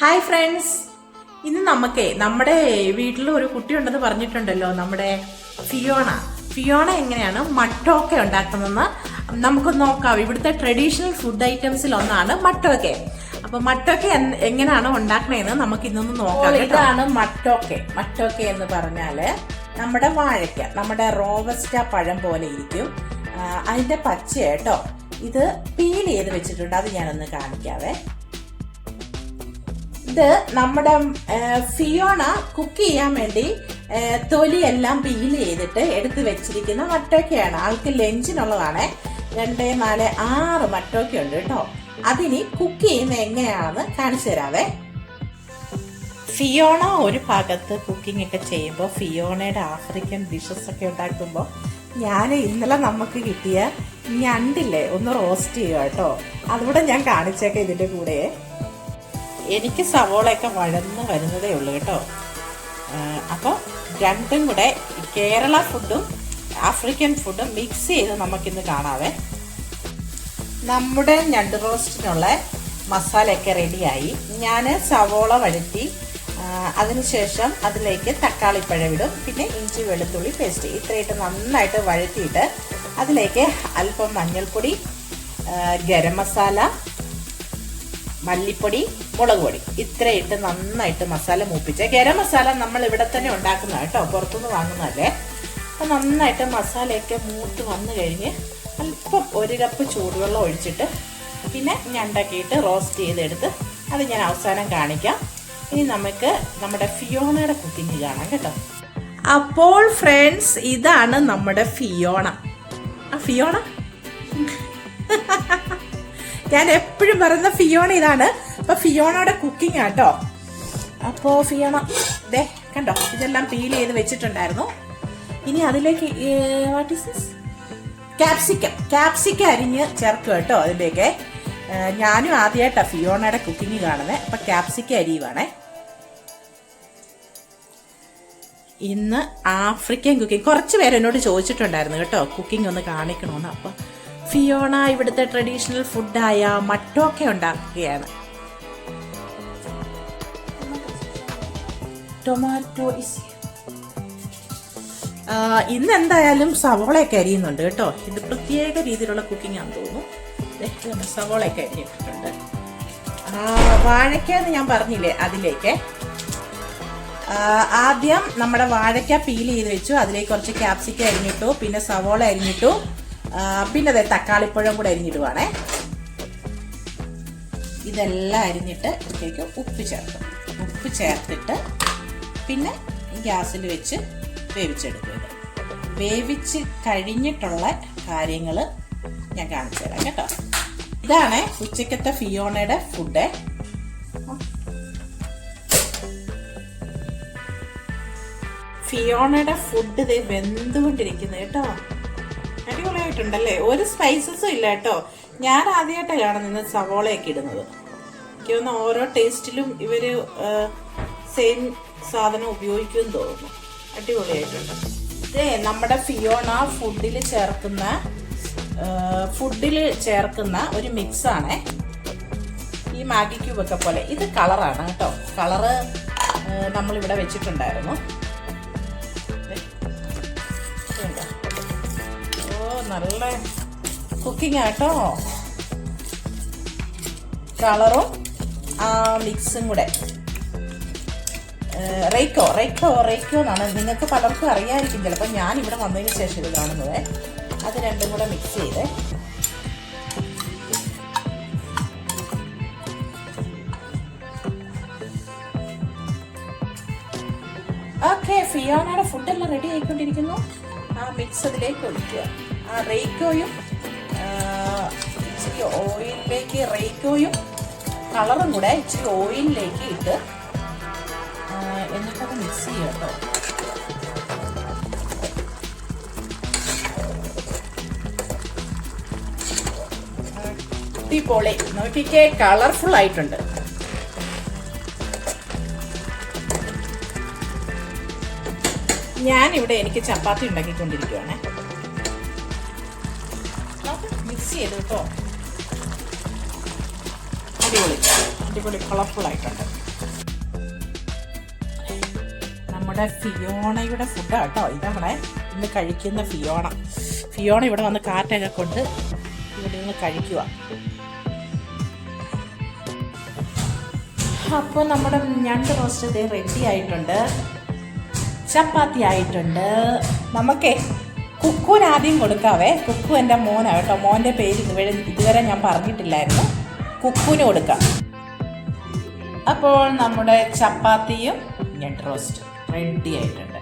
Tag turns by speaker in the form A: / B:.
A: Hi friends ഇന്ന് നമുക്ക് നമ്മുടെ വീട്ടിൽ ഒരു കുട്ടി ഉണ്ടെന്ന് പറഞ്ഞിട്ടുണ്ടല്ലോ നമ്മുടെ ഫിയോണ. ഫിയോണ എങ്ങനെയാണ് മട്ടോക്കെ ഉണ്ടാക്കുന്നതെന്ന് നമുക്ക് നോക്കാം. ഇവിടുത്തെ ട്രഡീഷണൽ ഫുഡ് ഐറ്റംസിൽ ഒന്നാണ് മട്ടോക്കെ. അപ്പൊ മട്ടോക്കെ എങ്ങനെയാണ് ഉണ്ടാക്കണേന്ന് നമുക്ക് ഇന്നൊന്ന് നോക്കാം ഇതാണ് മട്ടോക്കെ. മട്ടോക്കെ എന്ന് പറഞ്ഞാൽ നമ്മുടെ വാഴയ്ക്ക നമ്മുടെ റോവസ്റ്റ പഴം പോലെ ഇരിക്കും. അതിന്റെ പച്ച കേട്ടോ. ഇത് പീൽ ചെയ്ത് വെച്ചിട്ടുണ്ട്. അത് ഞാനൊന്ന് കാണിക്കാവേ. ഇത് നമ്മുടെ ഫിയോണ കുക്ക് ചെയ്യാൻ വേണ്ടി തൊലിയെല്ലാം പീൽ ചെയ്തിട്ട് എടുത്ത് വെച്ചിരിക്കുന്ന മട്ടോക്കയാണ്. ആൾക്ക് ലഞ്ചിനുള്ളതാണ്. രണ്ട് നാല് ആറ് മട്ടോക്ക ഉണ്ട് കേട്ടോ. അതിനി കുക്ക് ചെയ്യുന്ന എങ്ങനെയാണെന്ന് കാണിച്ചു തരാവേ. ഫിയോണ ഒരു ഭാഗത്ത് കുക്കിംഗ് ഒക്കെ ചെയ്യുമ്പോൾ ഫിയോണയുടെ ആഫ്രിക്കൻ ഡിഷസ് ഒക്കെ ഉണ്ടാക്കുമ്പോൾ ഞാൻ ഇന്നലെ നമുക്ക് കിട്ടിയ ഞണ്ടില്ലേ ഒന്ന് റോസ്റ്റ് ചെയ്യുക കേട്ടോ. അതുകൂടെ ഞാൻ കാണിച്ചേക്കാം ഇതിന്റെ കൂടെ. എനിക്ക് സവോളയൊക്കെ വഴന്ന് വരുന്നതേ ഉള്ളൂ കേട്ടോ. അപ്പോൾ രണ്ടും കൂടെ കേരള ഫുഡും ആഫ്രിക്കൻ ഫുഡും മിക്സ് ചെയ്ത് നമുക്കിന്ന് കാണാവേ. നമ്മുടെ ഞണ്ട് റോസ്റ്റിനുള്ള മസാലയൊക്കെ റെഡിയായി ഞാൻ സവോള വഴറ്റി അതിനുശേഷം അതിലേക്ക് തക്കാളിപ്പഴം ഇടും. പിന്നെ ഇഞ്ചി വെളുത്തുള്ളി പേസ്റ്റ് ഇത്രയിട്ട് നന്നായിട്ട് വഴറ്റിയിട്ട് അതിലേക്ക് അല്പം മഞ്ഞൾപ്പൊടി ഗരം മസാല മല്ലിപ്പൊടി മുളക് പൊടി. ഇത്രയിട്ട് നന്നായിട്ട് മസാല മൂപ്പിച്ച്. ഗരം മസാല നമ്മൾ ഇവിടെ തന്നെ ഉണ്ടാക്കുന്ന കേട്ടോ പുറത്തുനിന്ന് വാങ്ങുന്നതല്ലേ. അപ്പം നന്നായിട്ട് മസാലയൊക്കെ മൂത്ത് വന്നു കഴിഞ്ഞ് അല്പം ഒരു കപ്പ് ചൂടുവെള്ളം ഒഴിച്ചിട്ട് പിന്നെ ഞണ്ടക്കിയിട്ട് റോസ്റ്റ് ചെയ്തെടുത്ത് അത് ഞാൻ അവസാനം കാണിക്കാം. ഇനി നമുക്ക് നമ്മുടെ ഫിയോണയുടെ കുക്കിംഗ് കാണാം കേട്ടോ. അപ്പോൾ ഫ്രണ്ട്സ് ഇതാണ് നമ്മുടെ ഫിയോണ. ആ ഫിയോണ? ഞാൻ എപ്പോഴും പറയുന്ന ഫിയോണ ഇതാണ്. അപ്പൊ ഫിയോണയുടെ കുക്കിംഗ് ആട്ടോ അപ്പോ ഫിയോണ ദേ കണ്ടോ ഇതെല്ലാം പീൽ ചെയ്ത് വെച്ചിട്ടുണ്ടായിരുന്നു. ഇനി അതിലേക്ക് what is this capsicum capsicum അരിഞ്ഞ് ചേർക്കുക കേട്ടോ ഏഹ് ഞാനും ആദ്യമായിട്ടാണ് ഫിയോണയുടെ കുക്കിംഗ് കാണുന്നത് അപ്പൊ ക്യാപ്സിക്കം അരിയുവാണേ ഇന്ന് ആഫ്രിക്കൻ കുക്കിംഗ് കുറച്ച് പേര് എന്നോട് ചോദിച്ചിട്ടുണ്ടായിരുന്നു കേട്ടോ കുക്കിംഗ് ഒന്ന് കാണിക്കണമെന്ന് അപ്പൊ ഫിയോണ ഇവിടുത്തെ ട്രഡീഷണൽ ഫുഡായ മട്ടോക്കെ ഉണ്ടാക്കുകയാണ്. ടൊമാറ്റോ ഇസ് ഇന്ന് എന്തായാലും സവോളയൊക്കെ അരിയുന്നുണ്ട് കേട്ടോ. ഇത് പ്രത്യേക രീതിയിലുള്ള കുക്കിംഗ് ആണെന്ന് തോന്നുന്നു. സവോളയൊക്കെ അരിഞ്ഞിട്ടുണ്ട്. ആ, വാഴയ്ക്കാന്ന് ഞാൻ പറഞ്ഞില്ലേ അതിലേക്ക്. ആദ്യം നമ്മുടെ വാഴയ്ക്ക പീൽ ചെയ്ത് വെച്ചു. അതിലേക്ക് കുറച്ച് ക്യാപ്സിക്ക അരിഞ്ഞിട്ടു പിന്നെ സവോള അരിഞ്ഞിട്ടു. പിന്നെ അതെ തക്കാളിപ്പഴം കൂടെ അരിഞ്ഞിടുവാണേ. ഇതെല്ലാം അരിഞ്ഞിട്ട് ഇതിലേക്ക് ഉപ്പ് ചേർക്കും. ഉപ്പ് ചേർത്തിട്ട് പിന്നെ ഗ്യാസിൽ വെച്ച് വേവിച്ചെടുക്കുക. വേവിച്ച് കഴിഞ്ഞിട്ടുള്ള കാര്യങ്ങൾ ഞാൻ കാണിച്ചു തരാം കേട്ടോ. ഇതാണ് ഉച്ചക്കത്തെ ഫിയോണയുടെ ഫുഡ്. ഫിയോണയുടെ ഫുഡ് ഇത് വെന്തുകൊണ്ടിരിക്കുന്നത് കേട്ടോ. അടിപൊളിയായിട്ടുണ്ടല്ലേ? ഒരു സ്പൈസസും ഇല്ല കേട്ടോ. ഞാൻ ആദ്യമായിട്ടാണ് കാണുന്നത് സവോളയൊക്കെ ഇടുന്നത്. എനിക്ക് തോന്നുന്നു ഓരോ ടേസ്റ്റിലും ഇവർ സെയിം സാധനം ഉപയോഗിക്കുമെന്ന് തോന്നുന്നു. അടിപൊളിയായിട്ടുണ്ട്. ഇതേ നമ്മുടെ ഫിയോണ ഫുഡിൽ ചേർക്കുന്ന ഫുഡിൽ ചേർക്കുന്ന ഒരു മിക്സാണ് ഈ മാഗി ക്യൂബൊക്കെ പോലെ. ഇത് കളറാണ് കേട്ടോ. കളറ് നമ്മളിവിടെ വെച്ചിട്ടുണ്ടായിരുന്നു? ഓ നല്ല കുക്കിംഗ് ആട്ടോ കളറും ആ മിക്സും കൂടെ. റേക്കോ റേക്കോ റേക്കോ എന്നാണ്. നിങ്ങൾക്ക് പലർക്കും അറിയാമായിരിക്കും ചിലപ്പോൾ ഞാൻ ഇവിടെ വന്നതിന് ശേഷം ഇത് കാണുന്നത്. അത് രണ്ടും കൂടെ മിക്സ് ചെയ്ത്. ഓക്കെ ഫിയോണയുടെ ഫുഡെല്ലാം റെഡി ആയിക്കൊണ്ടിരിക്കുന്നു. ആ മിക്സ് അതിലേക്ക് ഒഴിക്കുക. ആ റേക്കോയും ഇച്ചിരി ഓയിലിലേക്ക് റേക്കോയും കളറും കൂടെ ഇച്ചിരി ഓയിലിലേക്ക് ഇട്ട് എന്നിട്ടത് മിക്സ് ചെയ്യുക കേട്ടോ അടിപൊളി. നോക്കിക്കേ കളർഫുൾ ആയിട്ടുണ്ട്. ഞാനിവിടെ എനിക്ക് ചപ്പാത്തി ഉണ്ടാക്കിക്കൊണ്ടിരിക്കുവാണ്. മിക്സ് ചെയ്ത് കേട്ടോ. അടിപൊളി. അടിപൊളി കളർഫുൾ ആയിട്ടുണ്ട്. നമ്മുടെ ഫിയോണയുടെ ഫുഡാണ് കേട്ടോ. ഇതാണ് ഇന്ന് കഴിക്കുന്ന ഫിയോണ. ഫിയോണ ഇവിടെ വന്ന് കാറ്റൊക്കെ കൊണ്ട് ഇവിടെ നിന്ന് കഴിക്കുക അപ്പോൾ നമ്മുടെ ഞണ്ട് റോസ്റ്റ് ഇതേ റെഡി ആയിട്ടുണ്ട്. ചപ്പാത്തി ആയിട്ടുണ്ട്. നമുക്കേ കുക്കുവിന് ആദ്യം കൊടുക്കാവേ. കുക്കു എന്റെ മോനാണ് കേട്ടോ. മോന്റെ പേര് ഇതുവരെ ഇതുവരെ ഞാൻ പറഞ്ഞിട്ടില്ലായിരുന്നു. കുക്കുവിന് കൊടുക്കാം. അപ്പോൾ നമ്മുടെ ചപ്പാത്തിയും ഞണ്ട് റോസ്റ്റ് റെഡി ആയിട്ടുണ്ട്.